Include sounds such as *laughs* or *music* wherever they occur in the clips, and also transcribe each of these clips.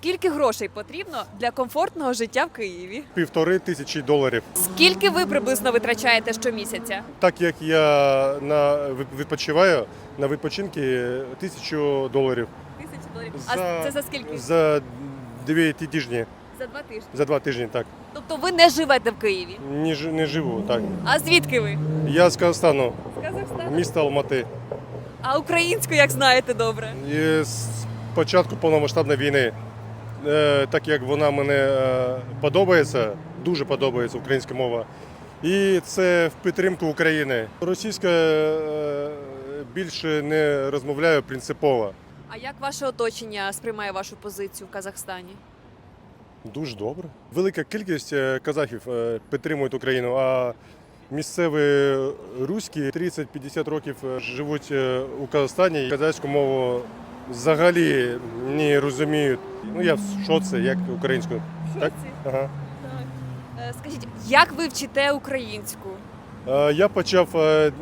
Скільки грошей потрібно для комфортного життя в Києві? Півтори тисячі доларів. Скільки ви приблизно витрачаєте щомісяця? Так як я на відпочиваю на відпочинки тисячу доларів Тисячу доларів. А За- це за скільки? за дві ті тижні, За два тижні. за два тижні. Так Тобто ви не живете в Києві. не, ж- не живу. Так А звідки ви? я з Казахстану, З Казахстану. місто Алмати. А українську як знаєте добре? І з початку повномасштабної війни, так як вона мене е, подобається, дуже подобається українська мова. І це в підтримку України. Російська е, більше не розмовляю принципово. А як ваше оточення сприймає вашу позицію в Казахстані? Дуже добре. Велика кількість е, казахів е, підтримують Україну, а місцеві руські 30-50 років е, живуть е, у Казахстані і казахську мову взагалі не розуміють. Ну я в шоці, як українську. Так? Ага. Е, Скажіть, як ви вчите українську? Е, Я почав е,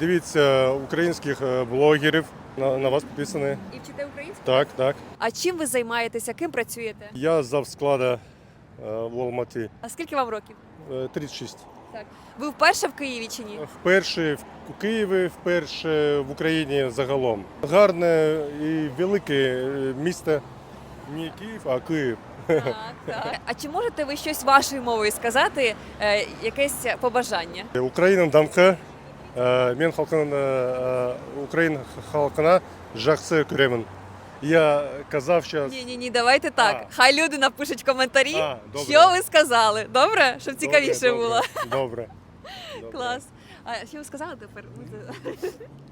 дивитися українських е, блогерів. На, на вас підписаний. І вчите українську? Так, так. А чим ви займаєтеся? Ким працюєте? Я зав склада е, в Алматі. А скільки вам років? Е, 36. Ви вперше в Києві чи ні? Вперше в Києві, вперше в Україні загалом. Гарне і велике е, місто. Не Київ, а Київ. Так, так. А чи можете ви щось вашою мовою сказати? е, Якесь побажання? Україна дамқы. Е, Мен халқын е, Україн халқына жақсы көремін. Я казав зараз. Ні, ні, ні, давайте так. А. Хай люди напишуть коментарі, А, добре. що ви сказали. Добре? Щоб цікавіше Добре, було. Добре. добре. Клас. *laughs* А що ви сказали тепер? *laughs*